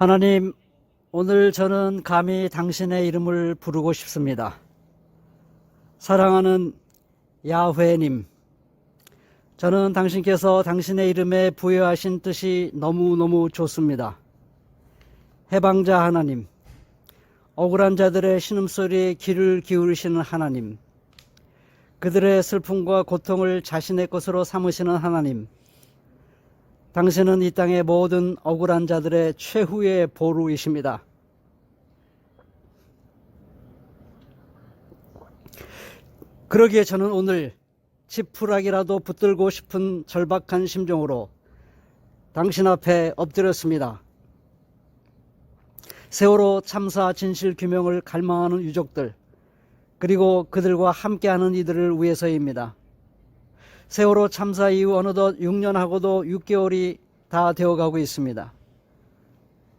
하나님, 오늘 저는 감히 당신의 이름을 부르고 싶습니다. 사랑하는 야훼님, 저는 당신께서 당신의 이름에 부여하신 뜻이 너무너무 좋습니다. 해방자 하나님, 억울한 자들의 신음소리에 귀를 기울이시는 하나님, 그들의 슬픔과 고통을 자신의 것으로 삼으시는 하나님, 당신은 이 땅의 모든 억울한 자들의 최후의 보루이십니다. 그러기에 저는 오늘 지푸라기라도 붙들고 싶은 절박한 심정으로 당신 앞에 엎드렸습니다. 세월호 참사 진실 규명을 갈망하는 유족들, 그리고 그들과 함께하는 이들을 위해서입니다. 세월호 참사 이후 어느덧 6년하고도 6개월이 다 되어가고 있습니다.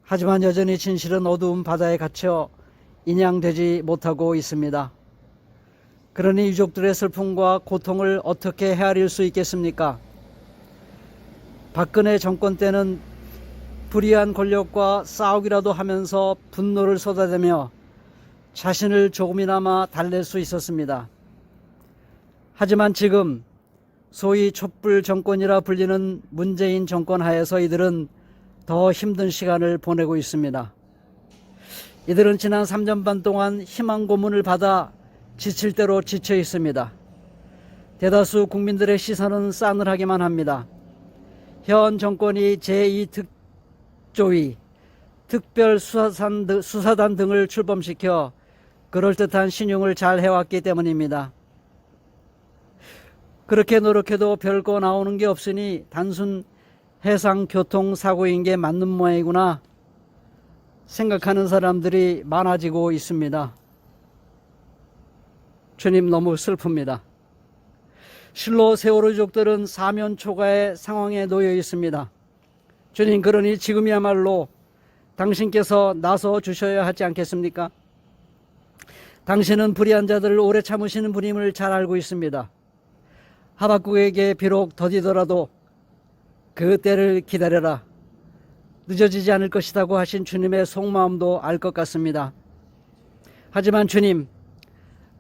하지만 여전히 진실은 어두운 바다에 갇혀 인양되지 못하고 있습니다. 그러니 유족들의 슬픔과 고통을 어떻게 헤아릴 수 있겠습니까? 박근혜 정권 때는 불의한 권력과 싸우기라도 하면서 분노를 쏟아내며 자신을 조금이나마 달랠 수 있었습니다. 하지만 지금 소위 촛불 정권이라 불리는 문재인 정권 하에서 이들은 더 힘든 시간을 보내고 있습니다. 이들은 지난 3년 반 동안 희망 고문을 받아 지칠 대로 지쳐 있습니다. 대다수 국민들의 시선은 싸늘하기만 합니다. 현 정권이 제2특조위, 특별수사단 수사단 등을 출범시켜 그럴듯한 신용을 잘 해왔기 때문입니다. 그렇게 노력해도 별거 나오는 게 없으니 단순 해상 교통 사고인 게 맞는 모양이구나 생각하는 사람들이 많아지고 있습니다. 주님 너무 슬픕니다. 실로 세월호 족들은 사면 초가의 상황에 놓여 있습니다. 주님 그러니 지금이야말로 당신께서 나서 주셔야 하지 않겠습니까? 당신은 불의한 자들을 오래 참으시는 분임을 잘 알고 있습니다. 하박국에게 비록 더디더라도 그 때를 기다려라. 늦어지지 않을 것이라고 하신 주님의 속마음도 알 것 같습니다. 하지만 주님,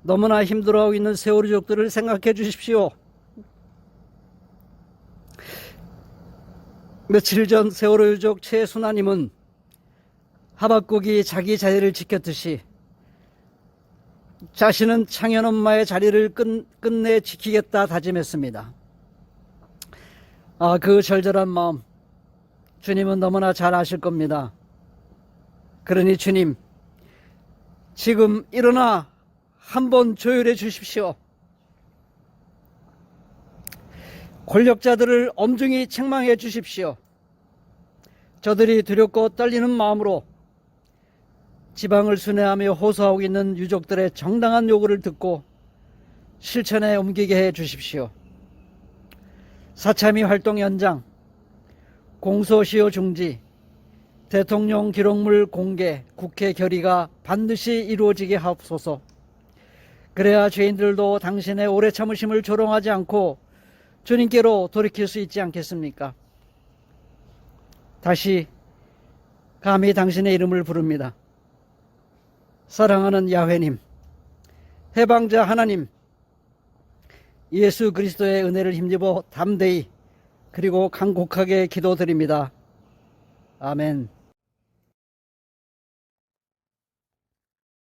너무나 힘들어하고 있는 세월이족들을 생각해 주십시오. 며칠 전 세월호 유족 최순아님은 하박국이 자기 자리를 지켰듯이 자신은 창현 엄마의 자리를 끝, 끝내 지키겠다 다짐했습니다. 아, 그 절절한 마음, 주님은 너무나 잘 아실 겁니다. 그러니 주님, 지금 일어나 한번 조율해 주십시오. 권력자들을 엄중히 책망해 주십시오. 저들이 두렵고 떨리는 마음으로 지방을 순회하며 호소하고 있는 유족들의 정당한 요구를 듣고 실천에 옮기게 해 주십시오. 사참위 활동 연장, 공소시효 중지, 대통령 기록물 공개, 국회 결의가 반드시 이루어지게 하옵소서. 그래야 죄인들도 당신의 오래 참으심을 조롱하지 않고 주님께로 돌이킬 수 있지 않겠습니까? 다시 감히 당신의 이름을 부릅니다. 사랑하는 야훼님, 해방자 하나님, 예수 그리스도의 은혜를 힘입어 담대히 그리고 간곡하게 기도드립니다. 아멘.